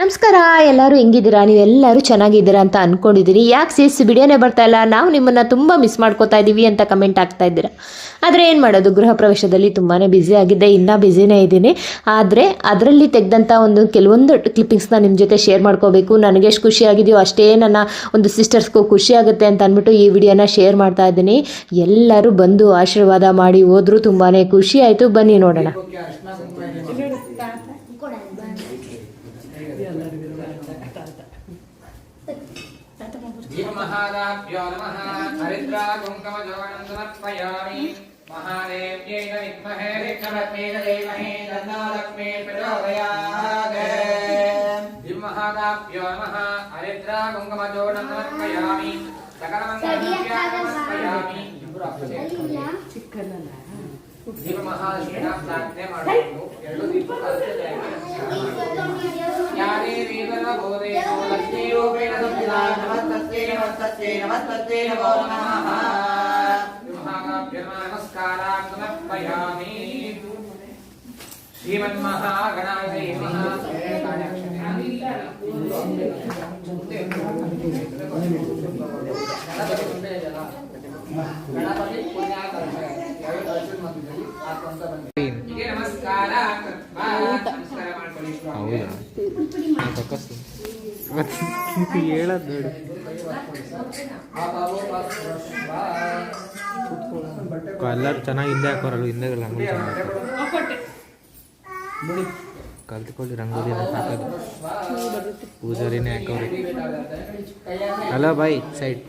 ನಮಸ್ಕಾರ, ಎಲ್ಲರೂ ಹೆಂಗಿದ್ದೀರಾ? ನೀವೆಲ್ಲರೂ ಚೆನ್ನಾಗಿದ್ದೀರಾ ಅಂತ ಅಂದ್ಕೊಂಡಿದ್ದೀರಿ ಯಾಕೆ ಸೀಸ್ ವಿಡಿಯೋನೇ ಬರ್ತಾ ಇಲ್ಲ? ನಾವು ನಿಮ್ಮನ್ನು ತುಂಬ ಮಿಸ್ ಮಾಡ್ಕೋತಾ ಇದ್ದೀವಿ ಅಂತ ಕಮೆಂಟ್ ಆಗ್ತಾ ಇದ್ದೀರಾ. ಆದರೆ ಏನು ಮಾಡೋದು? ಗೃಹ ಪ್ರವೇಶದಲ್ಲಿ ತುಂಬಾ ಬ್ಯುಸಿ ಆಗಿದ್ದೆ, ಇನ್ನೂ ಬ್ಯುಸಿನೇ ಇದ್ದೀನಿ. ಆದರೆ ಅದರಲ್ಲಿ ತೆಗೆದಂಥ ಒಂದು ಕೆಲವೊಂದು ಕ್ಲಿಪ್ಪಿಂಗ್ಸ್ನ ನಿಮ್ಮ ಜೊತೆ ಶೇರ್ ಮಾಡ್ಕೋಬೇಕು. ನನಗೆ ಎಷ್ಟು ಖುಷಿ ಆಗಿದೆಯೋ ಅಷ್ಟೇ ನನ್ನ ಒಂದು ಸಿಸ್ಟರ್ಸ್ಗೂ ಖುಷಿ ಆಗುತ್ತೆ ಅಂತ ಅಂದ್ಬಿಟ್ಟು ಈ ವಿಡಿಯೋನ ಶೇರ್ ಮಾಡ್ತಾ ಇದ್ದೀನಿ. ಎಲ್ಲರೂ ಬಂದು ಆಶೀರ್ವಾದ ಮಾಡಿ ಹೋದರೂ ತುಂಬಾ ಖುಷಿ ಆಯಿತು. ಬನ್ನಿ ನೋಡೋಣ. भीममहादाभ्यो नमः हरिद्रा कुङ्कुमजोगणं समर्पयामि महादेव्यै न विद्महे विष्णुपत्नी च धीमहि तन्नो लक्ष्मी प्रचोदयात् भीममहादाभ्यो नमः हरिद्रा कुङ्कुमजोगणं समर्पयामि सकलमङ्गलमङ्गलं समर्पयामि ಭೀಮಮಹಾಲಕ್ಷ್ಮೀನ ಪ್ರಾರ್ಥನೆ ಮಾಡಬೇಕು ಎರಡು ದೀಪ नमस्तस्यै नमस्तस्यै नमो नमः श्रीमन्महागणाधीमः ಹೇಳದ್ ನೋಡಿ ಎಲ್ಲರೂ ಚೆನ್ನಾಗಿ ಹಿಂದೆ ಹಾಕೋರಲ್ಲ ಹಿಂದೆ ರಂಗೋಲಿ ಚೆನ್ನಾಗಿ. ಕಲ್ತ್ಕೊಳ್ಳಿ ರಂಗೋಲಿ ಹಾಕೋದು. ಪೂಜಾರಿನೇ ಹಾಕೋರಿ. ಹಲೋ ಬಾಯ್ ಸೈಡ್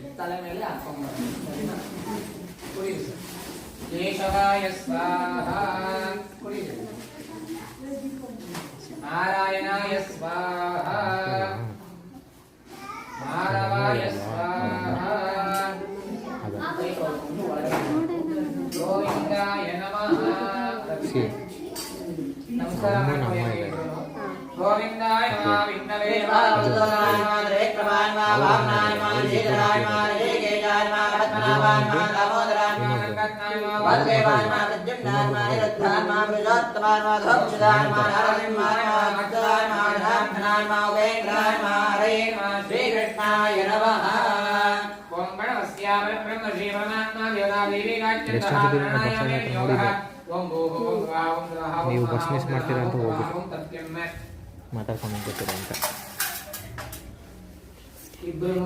ನಾರಾಯಣಾಯ ಸ್ವಾಹ. गोविंदाय नमः विघ्नवे वासुदेवाय नमः त्रिविक्रमाय नमः भावनाय नमः शीतलाय नमः रेकेयाय नमः पद्मनाभाय नमः दामोदराय नमः गंगाय नमः वासुदेवाय नमः प्रद्युम्नाय नमः निरुद्धाय नमः बृहत्तमाय नमः धोक्षदाय नमः नारायणाय नमः भक्ताय नमः धामनाय नमः ದೇವಿ ಎಷ್ಟು ಜನ ದಿನ ಬಸ್ ನೋಡಿದ್ದೆ. ನೀವು ಬಸ್ ಮಿಸ್ ಮಾಡ್ತೀರಾ ಅಂತ ಹೋಗ್ಬಿಟ್ಟು. ಮಾತಾಡ್ಕೊಂಡು ಹೋಗ್ತೀರ ಅಂತ ಇಬ್ಬರು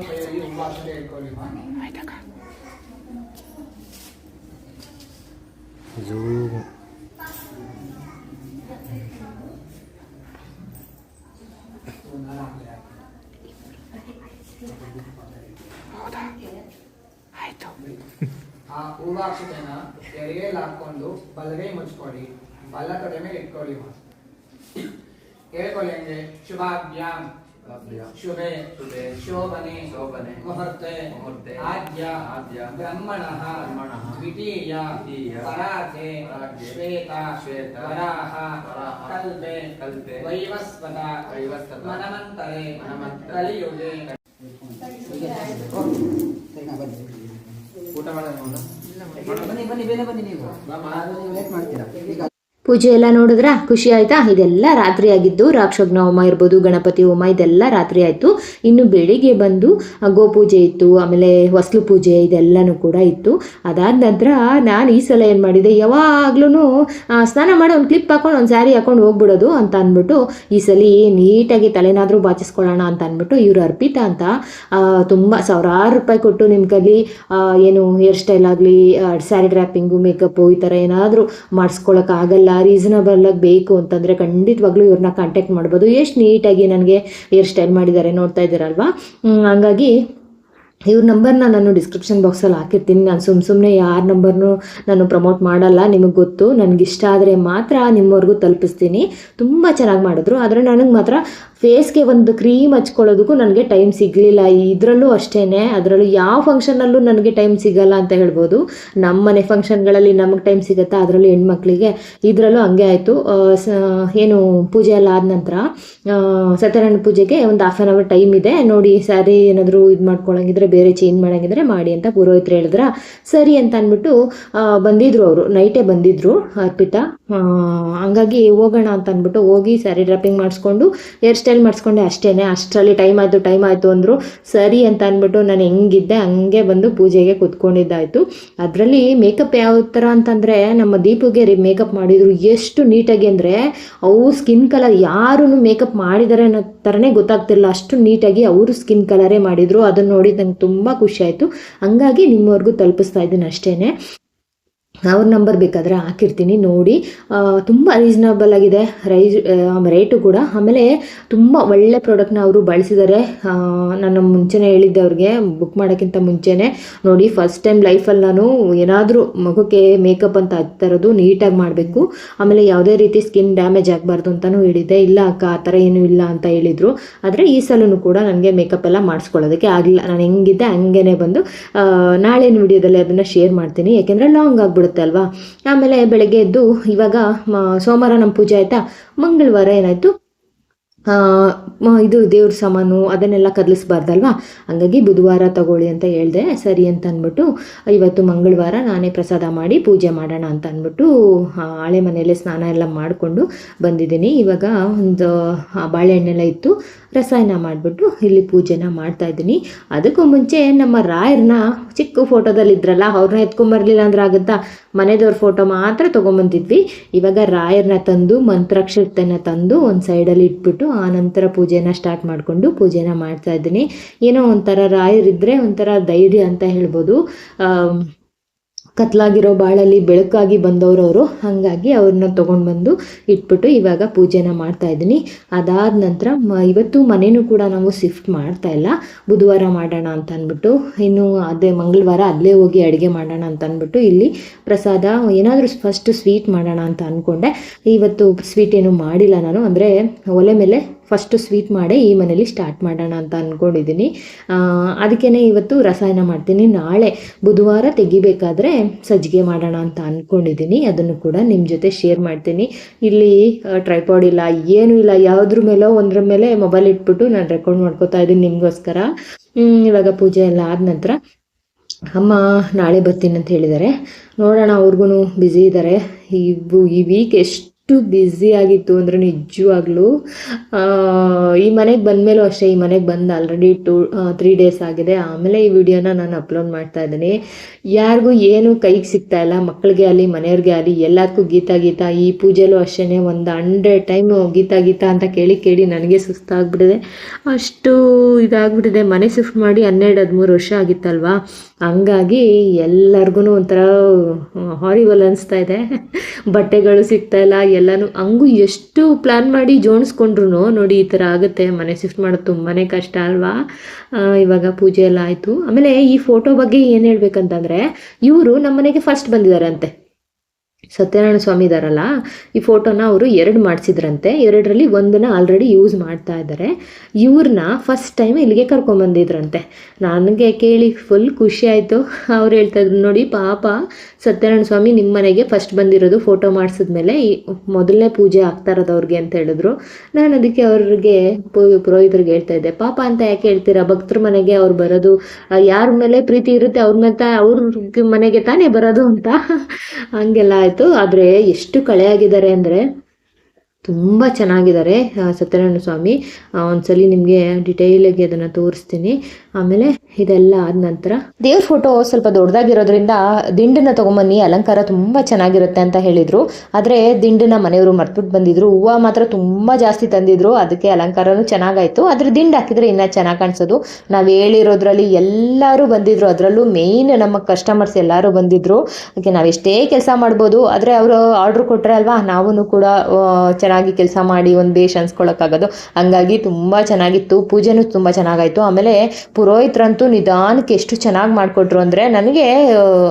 ಕೈಯಲ್ಲಿ ಎಡೆಯಲ್ಲಿ ಹಾಕೊಂಡು ಬಲಗೈ ಮುಚ್ಕೊಳ್ಳಿ ಬಲ ಕಡೆ ಮೇಲೆ ಇಟ್ಕೊಳ್ಳಿ. ಹೇಳ್ಕೊಳ್ಳಿ ಅಂದ್ರೆ ಶುಭಾಭ್ಯಾಂ ಶುಭೆ. ಶೋಭನೆ. ಶೋಭನೆ. ಮುಹೂರ್ತೆ. ಮುಹೂರ್ತೆ. ಆದ್ಯ ಆದ್ಯ ಬ್ರಹ್ಮಣ. ಬ್ರಹ್ಮಣ. ದ್ವಿತೀಯ. ಪರಾತೆ ಶ್ವೇತ. ಶ್ವೇತ. ವರಾಹ. ವರಾಹ. ಕಲ್ಪೆ. ಕಲ್ಪೆ. ವೈವಸ್ವತ. ವೈವಸ್ವತ. ಮನಮಂತರೆ. ಮನಮಂತರೆ. ಕಲಿಯುಗೆ. ಊಟ ಮಾಡೋಣ ಬನ್ನಿ ಬನ್ನಿ ಬೇರೆ ಬನ್ನಿ ನೀವು. ಲೇಟ್ ಮಾಡ್ತೀರಾ. ಈಗ ಪೂಜೆ ಎಲ್ಲ ನೋಡಿದ್ರಾ? ಖುಷಿ ಆಯ್ತಾ? ಇದೆಲ್ಲ ರಾತ್ರಿ ಆಗಿದ್ದು ರಾಕ್ಷಗ್ನ ಹೋಮ ಇರ್ಬೋದು, ಗಣಪತಿ ಹೋಮ, ಇದೆಲ್ಲ ರಾತ್ರಿ ಆಯಿತು. ಇನ್ನು ಬೆಳಿಗ್ಗೆ ಬಂದು ಗೋಪೂಜೆ ಇತ್ತು, ಆಮೇಲೆ ಹೊಸ್ಲು ಪೂಜೆ ಇದೆಲ್ಲನೂ ಕೂಡ ಇತ್ತು. ಅದಾದ ನಂತರ ನಾನು ಈ ಸಲ ಏನು ಮಾಡಿದೆ? ಯಾವಾಗ್ಲೂ ಸ್ನಾನ ಮಾಡಿ, ಒಂದು ಕ್ಲಿಪ್ ಹಾಕೊಂಡು, ಒಂದು ಸ್ಯಾರಿ ಹಾಕೊಂಡು ಹೋಗ್ಬಿಡೋದು ಅಂತ ಅಂದ್ಬಿಟ್ಟು, ಈ ಸಲ ನೀಟಾಗಿ ತಲೆನಾದರೂ ಬಾಚಿಸ್ಕೊಳ್ಳೋಣ ಅಂತ ಅಂದ್ಬಿಟ್ಟು ಇವರು ಅರ್ಪಿತಾ ಅಂತ ತುಂಬ ಸಾವಿರಾರು ರೂಪಾಯಿ ಕೊಟ್ಟು ನಿಮ್ಮ ಕೈಲಿ ಏನು ಹೇರ್ ಸ್ಟೈಲ್ ಆಗಲಿ ಸ್ಯಾರಿ ಡ್ರಾಪಿಂಗು ಮೇಕಪ್ಪು, ಈ ಥರ ಏನಾದರೂ ಮಾಡಿಸ್ಕೊಳಕ್ಕಾಗಲ್ಲ ರೀಸನಬಲ್ ಆಗಿ ಬೇಕು ಅಂತಂದರೆ ಖಂಡಿತವಾಗ್ಲೂ ಇವ್ರನ್ನ ಕಾಂಟ್ಯಾಕ್ಟ್ ಮಾಡ್ಬೋದು. ಎಷ್ಟು ನೀಟಾಗಿ ನನಗೆ ಹೇರ್ ಸ್ಟೈಲ್ ಮಾಡಿದ್ದಾರೆ ನೋಡ್ತಾ ಇದ್ದೀರಲ್ವಾ? ಹಂಗಾಗಿ ಇವ್ರ ನಂಬರ್ನ ನಾನು ಡಿಸ್ಕ್ರಿಪ್ಷನ್ ಬಾಕ್ಸಲ್ಲಿ ಹಾಕಿರ್ತೀನಿ. ನಾನು ಸುಮ್ಮ ಸುಮ್ಮನೆ ಯಾರ ನಂಬರ್ನು ನಾನು ಪ್ರಮೋಟ್ ಮಾಡಲ್ಲ, ನಿಮಗೆ ಗೊತ್ತು. ನನಗಿಷ್ಟ ಆದರೆ ಮಾತ್ರ ನಿಮ್ಮವರೆಗೂ ತಲುಪಿಸ್ತೀನಿ. ತುಂಬ ಚೆನ್ನಾಗಿ ಮಾಡಿದ್ರು. ಆದರೆ ನನಗೆ ಮಾತ್ರ ಫೇಸ್ಗೆ ಒಂದು ಕ್ರೀಮ್ ಹಚ್ಕೊಳ್ಳೋದಕ್ಕೂ ನನಗೆ ಟೈಮ್ ಸಿಗಲಿಲ್ಲ. ಇದರಲ್ಲೂ ಅಷ್ಟೇ ಅದರಲ್ಲೂ ಯಾವ ಫಂಕ್ಷನಲ್ಲೂ ನನಗೆ ಟೈಮ್ ಸಿಗಲ್ಲ ಅಂತ ಹೇಳ್ಬೋದು. ನಮ್ಮ ಮನೆ ಫಂಕ್ಷನ್ಗಳಲ್ಲಿ ನಮಗೆ ಟೈಮ್ ಸಿಗುತ್ತಾ? ಅದರಲ್ಲೂ ಹೆಣ್ಮಕ್ಳಿಗೆ ಇದರಲ್ಲೂ ಹಂಗೆ ಆಯಿತು. ಏನು ಪೂಜೆ ಎಲ್ಲ ಆದ ನಂತರ ಸತ್ಯನಾರಾಯಣ ಪೂಜೆಗೆ ಒಂದು ಹಾಫ್ ಆನ್ ಅವರ್ ಟೈಮ್ ಇದೆ. ನೋಡಿ ಸ್ಯಾರಿ ಏನಾದರೂ ಇದು ಮಾಡ್ಕೊಳಂಗಿದ್ರೆ ಬೇರೆ ಚೇಂಜ್ ಮಾಡಂಗಿದ್ರೆ ಮಾಡಿ ಅಂತ ಪುರೋಹಿತ್ರು ಹೇಳಿದ್ರ. ಸರಿ ಅಂತ ಅಂದ್ಬಿಟ್ಟು ಬಂದಿದ್ರು ಅವರು. ನೈಟೇ ಬಂದಿದ್ರು ಅರ್ಪಿತಾ. ಹಂಗಾಗಿ ಹೋಗೋಣ ಅಂತ ಅಂದ್ಬಿಟ್ಟು ಹೋಗಿ ಸ್ಯಾರಿ ಡ್ರಾಪಿಂಗ್ ಮಾಡಿಸ್ಕೊಂಡು ಹೇರ್ ಸ್ಟೈಲ್ ಮಾಡಿಸ್ಕೊಂಡೆ ಅಷ್ಟೇನೆ. ಅಷ್ಟರಲ್ಲಿ ಟೈಮ್ ಆಯಿತು ಟೈಮ್ ಆಯಿತು ಅಂದರು. ಸರಿ ಅಂತ ಅಂದ್ಬಿಟ್ಟು ನಾನು ಹೆಂಗಿದ್ದೆ, ಹಂಗೆ ಬಂದು ಪೂಜೆಗೆ ಕೂತ್ಕೊಂಡಿದ್ದಾಯಿತು. ಅದರಲ್ಲಿ ಮೇಕಪ್ ಯಾವ ಥರ ಅಂತಂದರೆ, ನಮ್ಮ ದೀಪುಗೆ ರೀ ಮೇಕಪ್ ಮಾಡಿದ್ರು ಎಷ್ಟು ನೀಟಾಗಿ ಅಂದರೆ ಅವು ಸ್ಕಿನ್ ಕಲರ್ ಯಾರೂ ಮೇಕಪ್ ಮಾಡಿದ್ದಾರೆ ಅನ್ನೋ ಥರನೇ ಗೊತ್ತಾಗ್ತಿರಲಿಲ್ಲ. ಅಷ್ಟು ನೀಟಾಗಿ ಅವರು ಸ್ಕಿನ್ ಕಲರೇ ಮಾಡಿದರು. ಅದನ್ನು ನೋಡಿ ನಂಗೆ ತುಂಬ ಖುಷಿ ಆಯಿತು. ಹಂಗಾಗಿ ನಿಮ್ಮವರೆಗೂ ತಲುಪಿಸ್ತಾ ಇದ್ದೀನಿ ಅಷ್ಟೇ ಅವ್ರ ನಂಬರ್ ಬೇಕಾದರೆ ಹಾಕಿರ್ತೀನಿ, ನೋಡಿ. ತುಂಬ ರೀಸನಬಲ್ ಆಗಿದೆ. ರೈಸ್ ರೇಟು ಕೂಡ. ಆಮೇಲೆ ತುಂಬ ಒಳ್ಳೆ ಪ್ರಾಡಕ್ಟ್ನ ಅವರು ಬಳಸಿದ್ದಾರೆ ನಾನು ಮುಂಚೆನೇ ಹೇಳಿದ್ದೆ ಅವ್ರಿಗೆ ಬುಕ್ ಮಾಡೋಕ್ಕಿಂತ ಮುಂಚೆನೇ. ನೋಡಿ ಫಸ್ಟ್ ಟೈಮ್ ಲೈಫಲ್ಲಿ ನಾನು ಏನಾದರೂ ಮಗುಕ್ಕೆ ಮೇಕಪ್ ಅಂತ ಹಚ್ತಾ ನೀಟಾಗಿ ಮಾಡಬೇಕು. ಆಮೇಲೆ ಯಾವುದೇ ರೀತಿ ಸ್ಕಿನ್ ಡ್ಯಾಮೇಜ್ ಆಗಬಾರ್ದು ಅಂತಲೂ ಹೇಳಿದ್ದೆ. ಇಲ್ಲ ಅಕ್ಕ, ಆ ಥರ ಏನೂ ಇಲ್ಲ ಅಂತ ಹೇಳಿದರು. ಆದರೆ ಈ ಸಲೂ ಕೂಡ ನನಗೆ ಮೇಕಪ್ ಎಲ್ಲ ಮಾಡಿಸ್ಕೊಳ್ಳೋದಕ್ಕೆ ಆಗಲಿಲ್ಲ ನಾನು ಹೆಂಗಿದ್ದೆ ಹಂಗೇ ಬಂದು ನಾಳೆ ನಾಳಿನ ವಿಡಿಯೋದಲ್ಲಿ ಅದನ್ನು ಶೇರ್ ಮಾಡ್ತೀನಿ. ಯಾಕೆಂದರೆ ಲಾಂಗ್ ಆಗಿಬಿಡುತ್ತೆ. ಅಲ್ವಾ? ಆಮೇಲೆ ಬೆಳಗ್ಗೆ ಎದ್ದು ಇವಾಗ ಸೋಮವಾರ ನಮ್ಮ ಪೂಜೆ ಆಯ್ತಾ? ಮಂಗಳವಾರ ಏನಾಯಿತು? ಇದು ದೇವ್ರ ಸಾಮಾನು ಅದನ್ನೆಲ್ಲ ಕದಲಿಸ್ಬಾರ್ದಲ್ವಾ? ಹಂಗಾಗಿ ಬುಧವಾರ ತಗೊಳ್ಳಿ ಅಂತ ಹೇಳಿದೆ, ಸರಿ ಅಂತ ಅಂದ್ಬಿಟ್ಟು ಇವತ್ತು ಮಂಗಳವಾರ ನಾನೇ ಪ್ರಸಾದ ಮಾಡಿ ಪೂಜೆ ಮಾಡೋಣ ಅಂತ ಅಂದ್ಬಿಟ್ಟು ಹಳೆ ಮನೆಯಲ್ಲೇ ಸ್ನಾನ ಎಲ್ಲ ಮಾಡಿಕೊಂಡು ಬಂದಿದ್ದೀನಿ. ಇವಾಗ ಒಂದು ಬಾಳೆಹಣ್ಣೆಲ್ಲ ಇತ್ತು, ರಸಾಯನ ಮಾಡಿಬಿಟ್ಟು ಇಲ್ಲಿ ಪೂಜೆನ ಮಾಡ್ತಾ ಇದ್ದೀನಿ. ಅದಕ್ಕೂ ಮುಂಚೆ ನಮ್ಮ ರಾಯರ್ನ ಚಿಕ್ಕ ಫೋಟೋದಲ್ಲಿ ಇದ್ರಲ್ಲ ಅವ್ರನ್ನ ಎತ್ಕೊಂಬರ್ಲಿಲ್ಲ ಅಂದ್ರೆ ಆಗುತ್ತಾ? ಮನೆದವ್ರ ಫೋಟೋ ಮಾತ್ರ ತೊಗೊಂಬಂದಿದ್ವಿ. ಇವಾಗ ರಾಯರ್ನ ತಂದು ಮಂತ್ರಾಕ್ಷತೆನ ತಂದು ಒಂದು ಸೈಡಲ್ಲಿ ಇಟ್ಬಿಟ್ಟು ಆ ನಂತರ ಪೂಜೆನ ಸ್ಟಾರ್ಟ್ ಮಾಡಿಕೊಂಡು ಪೂಜೆನ ಮಾಡ್ತಾ ಇದ್ದೀನಿ. ಏನೋ ಒಂಥರ ರಾಯರಿದ್ದರೆ ಒಂಥರ ಧೈರ್ಯ ಅಂತ ಹೇಳ್ಬೋದು. ಕತ್ಲಾಗಿರೋ ಬಾಳಲ್ಲಿ ಬೆಳಕಾಗಿ ಬಂದವರು ಅವರು ಹಾಗಾಗಿ ಅವ್ರನ್ನ ತೊಗೊಂಡು ಬಂದು ಇಟ್ಬಿಟ್ಟು ಇವಾಗ ಪೂಜೆನ ಮಾಡ್ತಾ ಇದ್ದೀನಿ. ಅದಾದ ನಂತರ ಇವತ್ತು ಮನೆಯೂ ಕೂಡ ನಾವು ಶಿಫ್ಟ್ ಮಾಡ್ತಾ ಇಲ್ಲ. ಬುಧವಾರ ಮಾಡೋಣ ಅಂತ ಅಂದ್ಬಿಟ್ಟು, ಇನ್ನು ಅದೇ ಮಂಗಳವಾರ ಅಲ್ಲೇ ಹೋಗಿ ಅಡುಗೆ ಮಾಡೋಣ ಅಂತ ಅಂದ್ಬಿಟ್ಟು ಇಲ್ಲಿ ಪ್ರಸಾದ ಏನಾದರೂ ಫಸ್ಟ್ ಸ್ವೀಟ್ ಮಾಡೋಣ ಅಂತ ಅಂದ್ಕೊಂಡೆ ಇವತ್ತು ಸ್ವೀಟ್ ಏನು ಮಾಡಿಲ್ಲ ನಾನು, ಅಂದರೆ ಒಲೆ ಮೇಲೆ ಫಸ್ಟು ಸ್ವೀಟ್ ಮಾಡೇ ಈ ಮನೇಲಿ ಸ್ಟಾರ್ಟ್ ಮಾಡೋಣ ಅಂತ ಅಂದ್ಕೊಂಡಿದ್ದೀನಿ ಅದಕ್ಕೇ ಇವತ್ತು ರಸಾಯನ ಮಾಡ್ತೀನಿ. ನಾಳೆ ಬುಧವಾರ ತೆಗಿಬೇಕಾದ್ರೆ ಸಜ್ಜಿಗೆ ಮಾಡೋಣ ಅಂತ ಅಂದ್ಕೊಂಡಿದ್ದೀನಿ ಅದನ್ನು ಕೂಡ ನಿಮ್ಮ ಜೊತೆ ಶೇರ್ ಮಾಡ್ತೀನಿ. ಇಲ್ಲಿ ಟ್ರೈಪಾಡ್ ಇಲ್ಲ, ಏನೂ ಇಲ್ಲ. ಯಾವುದ್ರ ಮೇಲೋ ಒಂದ್ರ ಮೇಲೆ ಮೊಬೈಲ್ ಇಟ್ಬಿಟ್ಟು ನಾನು ರೆಕಾರ್ಡ್ ಮಾಡ್ಕೋತಾ ಇದ್ದೀನಿ ನಿಮಗೋಸ್ಕರ. ಇವಾಗ ಪೂಜೆ ಎಲ್ಲ ಆದ ನಂತರ ಅಮ್ಮ ನಾಳೆ ಬರ್ತೀನಿ ಅಂತ ಹೇಳಿದ್ದಾರೆ ನೋಡೋಣ ಅವ್ರಿಗೂ ಬ್ಯುಸಿ ಇದ್ದಾರೆ ಈ ಈ ವೀಕ್ ಎಷ್ಟು ಬ್ಯುಸಿ ಆಗಿತ್ತು ಅಂದರೆ ನಿಜವಾಗ್ಲೂ. ಈ ಮನೆಗೆ ಬಂದಮೇಲೂ ಅಷ್ಟೇ, ಈ ಮನೆಗೆ ಬಂದು ಆಲ್ರೆಡಿ ಟೂ ತ್ರೀ ಡೇಸ್ ಆಗಿದೆ. ಆಮೇಲೆ ಈ ವಿಡಿಯೋನ ನಾನು ಅಪ್ಲೋಡ್ ಮಾಡ್ತಾ ಇದ್ದೀನಿ. ಯಾರಿಗೂ ಏನು ಕೈಗೆ ಸಿಗ್ತಾ ಇಲ್ಲ. ಮಕ್ಕಳಿಗೆ ಆಗಲಿ ಮನೆಯವ್ರಿಗೆ ಆಗಲಿ ಎಲ್ಲದಕ್ಕೂ ಗೀತಾ ಗೀತಾ, ಈ ಪೂಜೆಲೂ ಅಷ್ಟೇ ಒಂದು ಹಂಡ್ರೆಡ್ ಟೈಮ್ ಗೀತಾ ಗೀತಾ ಅಂತ ಕೇಳಿ ಕೇಳಿ ನನಗೆ ಸುಸ್ತಾಗ್ಬಿಟ್ಟಿದೆ. ಅಷ್ಟು ಇದಾಗ್ಬಿಟ್ಟಿದೆ. ಮನೆ ಶಿಫ್ಟ್ ಮಾಡಿ ಹನ್ನೆರಡು, ಹದಿಮೂರು ವರ್ಷ ಆಗಿತ್ತಲ್ವಾ? ಹಂಗಾಗಿ ಎಲ್ಲರಿಗೂ ಒಂಥರ ಹಾರಿಬಲ್ ಅನಿಸ್ತಾ ಇದೆ. ಬಟ್ಟೆಗಳು ಸಿಗ್ತಾ ಇಲ್ಲ ಎಲ್ಲನೂ ಹಂಗೂ ಎಷ್ಟು ಪ್ಲ್ಯಾನ್ ಮಾಡಿ ಜೋಡಿಸ್ಕೊಂಡ್ರು ನೋಡಿ ಈ ಥರ ಆಗುತ್ತೆ. ಮನೆ ಶಿಫ್ಟ್ ಮಾಡೋದು ತುಂಬಾ ಕಷ್ಟ ಅಲ್ವಾ? ಇವಾಗ ಪೂಜೆ ಎಲ್ಲ ಆಯಿತು. ಆಮೇಲೆ ಈ ಫೋಟೋ ಬಗ್ಗೆ ಏನು ಹೇಳ್ಬೇಕಂತಂದರೆ, ಇವರು ನಮ್ಮ ಮನೆಗೆ ಫಸ್ಟ್ ಬಂದಿದ್ದಾರೆ ಅಂತೆ ಸತ್ಯನಾರಾಯಣ ಸ್ವಾಮಿ ಇದಾರಲ್ಲ, ಈ ಫೋಟೋನ ಅವರು ಎರಡು ಮಾಡಿಸಿದ್ರಂತೆ. ಎರಡರಲ್ಲಿ ಒಂದನ್ನ ಆಲ್ರೆಡಿ ಯೂಸ್ ಮಾಡ್ತಾ ಇದ್ದಾರೆ ಇವ್ರನ್ನ ಫಸ್ಟ್ ಟೈಮ್ ಇಲ್ಲಿಗೆ ಕರ್ಕೊಂಬಂದಿದ್ರಂತೆ ನನಗೆ ಕೇಳಿ ಫುಲ್ ಖುಷಿ ಆಯಿತು. ಅವ್ರು ಹೇಳ್ತಾ ಇದ್ರು, ನೋಡಿ ಪಾಪ, ಸತ್ಯನಾರಾಯಣ ಸ್ವಾಮಿ ನಿಮ್ಮ ಮನೆಗೆ ಫಸ್ಟ್ ಬಂದಿರೋದು ಫೋಟೋ ಮಾಡಿಸಿದ್ಮೇಲೆ ಈ ಮೊದಲನೇ ಪೂಜೆ ಆಗ್ತಾ ಇರೋದು ಅವ್ರಿಗೆ ಅಂತ ಹೇಳಿದ್ರು. ನಾನು ಅದಕ್ಕೆ ಅವ್ರಿಗೆ ಪುರೋಹಿತರಿಗೆ ಹೇಳ್ತಾ ಇದ್ದೆ, ಪಾಪ ಅಂತ ಯಾಕೆ ಹೇಳ್ತೀರಾ? ಭಕ್ತರ ಮನೆಗೆ ಅವ್ರು ಬರೋದು ಯಾರ ಮೇಲೆ ಪ್ರೀತಿ ಇರುತ್ತೆ ಅವ್ರ ಮೇಲೆ ಅವ್ರ ಮನೆಗೆ ತಾನೇ ಬರೋದು ಅಂತ. ಹಂಗೆಲ್ಲ ಆಯಿತು. ಆದರೆ ಎಷ್ಟು ಕಳೆ ಆಗಿದ್ದಾರೆ ಅಂದರೆ ತುಂಬ ಚೆನ್ನಾಗಿದ್ದಾರೆ ಸತ್ಯನಾರಾಯಣ ಸ್ವಾಮಿ. ಒಂದ್ಸಲಿ ನಿಮಗೆ ಆಗಿ ಅದನ್ನು ತೋರಿಸ್ತೀನಿ. ಆಮೇಲೆ ಇದೆಲ್ಲ ಆದ ನಂತರ ದೇವ್ರ ಫೋಟೋ ಸ್ವಲ್ಪ ದೊಡ್ಡದಾಗಿರೋದ್ರಿಂದ ದಿಂಡನ್ನ ತಗೊಂಬನ್ನಿ, ಅಲಂಕಾರ ತುಂಬ ಚೆನ್ನಾಗಿರುತ್ತೆ ಅಂತ ಹೇಳಿದ್ರು. ಆದರೆ ದಿಂಡನ್ನ ಮನೆಯವರು ಮರ್ತ್ಬಿಟ್ಟು ಬಂದಿದ್ರು. ಹೂವು ಮಾತ್ರ ತುಂಬಾ ಜಾಸ್ತಿ ತಂದಿದ್ರು. ಅದಕ್ಕೆ ಅಲಂಕಾರನೂ ಚೆನ್ನಾಗಾಯ್ತು. ಆದ್ರೆ ದಿಂಡು ಹಾಕಿದ್ರೆ ಇನ್ನ ಚೆನ್ನಾಗಿ ಕಾಣಿಸೋದು. ನಾವು ಹೇಳಿರೋದ್ರಲ್ಲಿ ಎಲ್ಲರೂ ಬಂದಿದ್ರು. ಅದರಲ್ಲೂ ಮೇನ್ ನಮ್ಮ ಕಸ್ಟಮರ್ಸ್ ಎಲ್ಲರೂ ಬಂದಿದ್ರು. ಅದಕ್ಕೆ ನಾವು ಎಷ್ಟೇ ಕೆಲಸ ಮಾಡ್ಬೋದು. ಆದ್ರೆ ಅವರು ಆರ್ಡರ್ ಕೊಟ್ಟರೆ ಅಲ್ವಾ ನಾವೂ ಕೂಡ ಚೆನ್ನಾಗಿ ಕೆಲಸ ಮಾಡಿ ಒಂದು ಬೇಷ್ ಅನ್ಸ್ಕೊಳಕ್ಕಾಗೋದು ಹಂಗಾಗಿ ತುಂಬಾ ಚೆನ್ನಾಗಿತ್ತು. ಪೂಜೆನೂ ತುಂಬಾ ಚೆನ್ನಾಗಾಯ್ತು. ಆಮೇಲೆ ಪುರೋಹಿತರಂತೂ ನಿಧಾನಕ್ಕೆ ಎಷ್ಟು ಚೆನ್ನಾಗಿ ಮಾಡಿಕೊಟ್ರು ಅಂದರೆ ನನಗೆ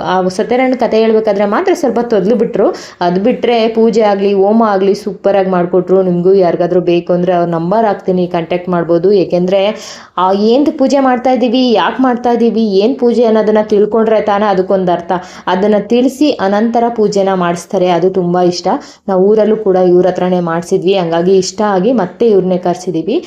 ಆ, ಸತ್ಯನಾರಾಯಣ ಕತೆ ಹೇಳಬೇಕಾದ್ರೆ ಮಾತ್ರ ಸ್ವಲ್ಪ ತೊದಲು ಬಿಟ್ರು. ಅದು ಬಿಟ್ಟರೆ ಪೂಜೆ ಆಗಲಿ ಹೋಮ ಆಗಲಿ ಸೂಪರಾಗಿ ಮಾಡಿಕೊಟ್ರು. ನಿಮಗೂ ಯಾರಿಗಾದ್ರೂ ಬೇಕು ಅಂದರೆ ಅವ್ರ ನಂಬರ್ ಹಾಕ್ತೀನಿ ಕಾಂಟ್ಯಾಕ್ಟ್ ಮಾಡ್ಬೋದು. ಏಕೆಂದರೆ ಏನು ಪೂಜೆ ಮಾಡ್ತಾ ಇದ್ದೀವಿ ಯಾಕೆ ಮಾಡ್ತಾ ಇದ್ದೀವಿ ಏನು ಪೂಜೆ ಅನ್ನೋದನ್ನು ತಿಳ್ಕೊಂಡ್ರೆ ತಾನೇ ಅದಕ್ಕೊಂದು ಅರ್ಥ. ಅದನ್ನು ತಿಳಿಸಿ ಅನಂತರ ಪೂಜೆನ ಮಾಡಿಸ್ತಾರೆ. ಅದು ತುಂಬ ಇಷ್ಟ. ನಾವು ಊರಲ್ಲೂ ಕೂಡ ಇವ್ರ ಹತ್ರನೇ ಮಾಡಿಸಿದ್ವಿ. ಹಂಗಾಗಿ ಇಷ್ಟ ಆಗಿ ಮತ್ತೆ ಇವ್ರನ್ನೇ ಕರೆಸಿದ್ದೀವಿ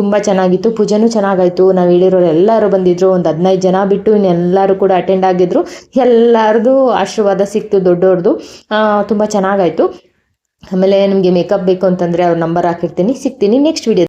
ತುಂಬ ಚೆನ್ನಾಗಿತ್ತು. ಪೂಜೆನೂ ಚೆನ್ನಾಗಾಯಿತು. ನಾವು ಹೇಳಿರೋ ಎಲ್ಲರೂ ಬಂದಿದ್ರು, ಒಂದು ಹದಿನೈದು ಜನ ಬಿಟ್ಟು ಇನ್ನೆಲ್ಲರೂ ಕೂಡ ಅಟೆಂಡ್ ಆಗಿದ್ರು. ಎಲ್ಲರದು ಆಶೀರ್ವಾದ ಸಿಕ್ತು ದೊಡ್ಡವ್ರದ್ದು ತುಂಬ ಚೆನ್ನಾಗಾಯ್ತು. ಆಮೇಲೆ ನಿಮಗೆ ಮೇಕಪ್ ಬೇಕು ಅಂತಂದರೆ ಅವ್ರ ನಂಬರ್ ಹಾಕಿರ್ತೀನಿ. ಸಿಗ್ತೀನಿ ನೆಕ್ಸ್ಟ್ ವಿಡಿಯೋ